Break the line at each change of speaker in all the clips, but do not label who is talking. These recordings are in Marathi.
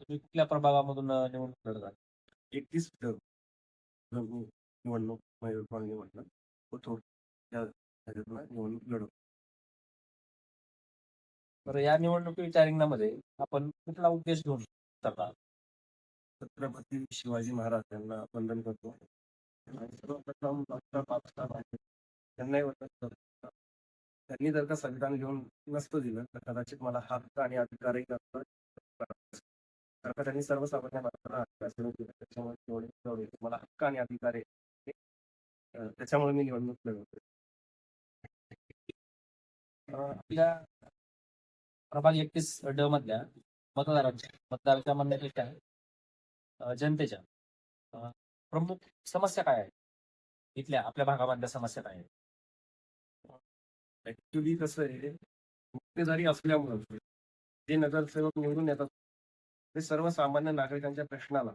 तुम्ही कुठल्या प्रभागामधून अं, निवडणूक लढत आहे?
एकतीस निवडणूक मयूर कॉलनी म्हटलं कोथरूड या ह्याच्यातनं निवडणूक लढवतो
तर या निवडणुकीच्या रिंगणामध्ये आपण कुठला उद्देश घेऊन करता
छत्रपती शिवाजी महाराज यांना वंदन करतो आणि सर्वप्रथम डॉक्टर बाबासाहेब आंबेडकर त्यांनाही वंदन करतो त्यांनी जर का संविधान घेऊन नसतं दिलं तर कदाचित मला हक्क आणि अधिकारही नसतं. त्यांनी सर्वसामान्य माणसाला हक्क दिला त्याच्यामुळे निवडणूक लढवली मला हक्क आणि अधिकार आहे त्याच्यामुळे मी निवडणूक लढवतो
आपल्या प्रभाग एकतीस ड मधल्या मतदारांच्या मतदारांच्या म्हणण्यापेक्षा जनतेच्या प्रमुख समस्या काय आहेत? इथल्या आपल्या भागामधल्या समस्या काय आहेत?
ऍक्च्युली कसं आहे गुप्तेदारी असल्यामुळे जे नगरसेवक निवडून येतात ते सर्वसामान्य नागरिकांच्या प्रश्नाला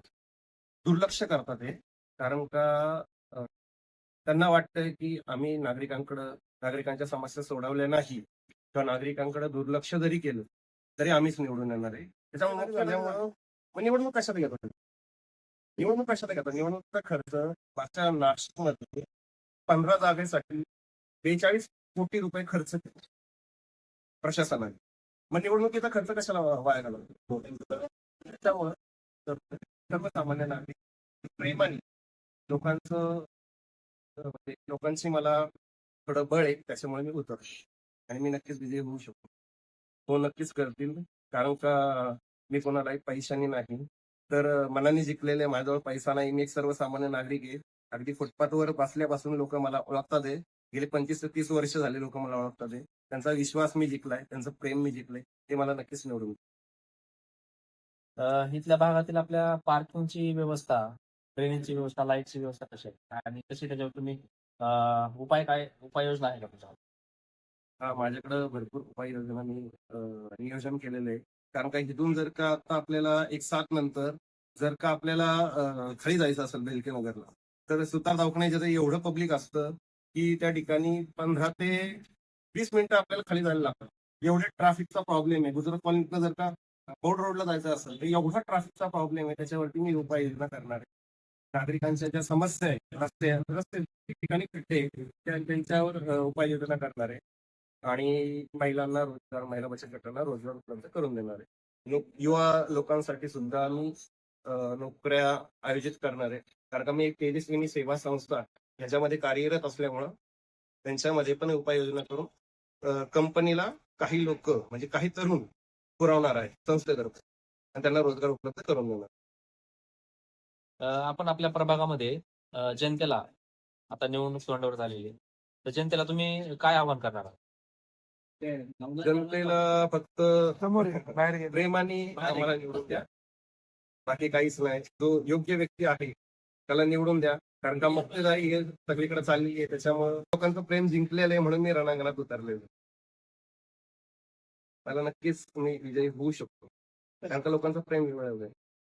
दुर्लक्ष करतात हे. कारण का त्यांना वाटतंय की आम्ही नागरिकांकडं नागरिकांच्या समस्या सोडवल्या नाही किंवा नागरिकांकडे दुर्लक्ष जरी केलं तरी आम्हीच निवडून येणार आहे. त्याच्यामुळे निवडणूक कशाला घेतात निवडणूक कशाला घेतात निवडणुकीचा खर्च मागच्या नाशिकमध्ये पंधरा जागेसाठी बेचाळीस कोटी रुपये खर्च केला. प्रशासनाने. मग निवडणुकीचा खर्च कशाला व्हायला वाया घालवतो? त्यामुळं सर्वसामान्य नागरिक प्रेमाने लोकांचं म्हणजे लोकांची मला थोडं बळ आहे त्याच्यामुळे मी उतरतो आणि मी नक्कीच विजयी होऊ शकतो. हो नक्कीच करतील. कारण का मी कोणालाही पैशाने नाही. तर मनाने जिंकलेले माझ्याजवळ पैसा नाही. मी एक सर्वसामान्य नागरिक आहे. अगदी फुटपाथवर बसल्यापासून लोक मला ओळखतात आहे. गेले पंचवीस ते तीस वर्ष झाले लोक मला ओळखतात त्यांचा विश्वास मी जिंकलाय त्यांचं प्रेम मी जिंकलंय ते मला नक्कीच निवडून
अं, इथल्या भागातील आपल्या पार्किंगची व्यवस्था ड्रेनेजची व्यवस्था लाईटची व्यवस्था कशी आहे? आणि कशी त्याच्यावर तुम्ही अं, उपाय काय उपाययोजना आहे का तुमच्या
हा माझ्याकडे भरपूर उपाययोजना मी अं, नियोजन केलेलं आहे. कारण का इथून जर का आता आपल्याला एक सात नंतर जर का आपल्याला अं, खाली जायचं असेल बेलके नगरला तर सुतार दवाखान्याच्या इथं एवढं पब्लिक असतं की त्या ठिकाणी पंधरा ते वीस मिनिटं आपल्याला खाली जायला लागतं. एवढे ट्रॅफिकचा प्रॉब्लेम आहे. गुजरात कॉलनीतनं जर का बोर्ड रोडला जायचं असेल तर एवढा ट्रॅफिकचा प्रॉब्लेम आहे. त्याच्यावरती मी उपाययोजना करणार आहे. नागरिकांच्या ज्या समस्या आहेत रस्ते रस्ते ठिकाणी खड्डे त्यांच्यावर उपाययोजना करणार आहे. आणि महिलांना रोजगार महिला बचत गटांना रोजगार उपलब्ध करून देणार आहे. युवा लोकांसाठी सुद्धा आम्ही नोकऱ्या आयोजित करणार आहे. कारण का मी एक तेजस्विनी सेवा संस्था ह्याच्यामध्ये कार्यरत असल्यामुळं त्यांच्यामध्ये पण उपाययोजना करून कंपनीला काही लोक म्हणजे काही तरुण पुरवणार आहे संस्थेतर्फे. आणि त्यांना रोजगार उपलब्ध करून देणार.
आपण आपल्या प्रभागामध्ये जनतेला आता निवडणूक तोंडावर झालेली आहे. तर जनतेला तुम्ही काय आवाहन करणार आहात?
जनतेला फक्त प्रेमाने आम्हाला निवडून द्या. बाकी काहीच नाही. जो योग्य व्यक्ती आहे त्याला निवडून द्या. कारण का मक्तेदारी हे सगळीकडे चालली आहे त्याच्यामुळे लोकांचं प्रेम जिंकलेलं आहे म्हणून मी रणांगणात उतरलेलो. मला नक्कीच मी विजयी होऊ शकतो. कारण का लोकांचं प्रेम मिळवलंय.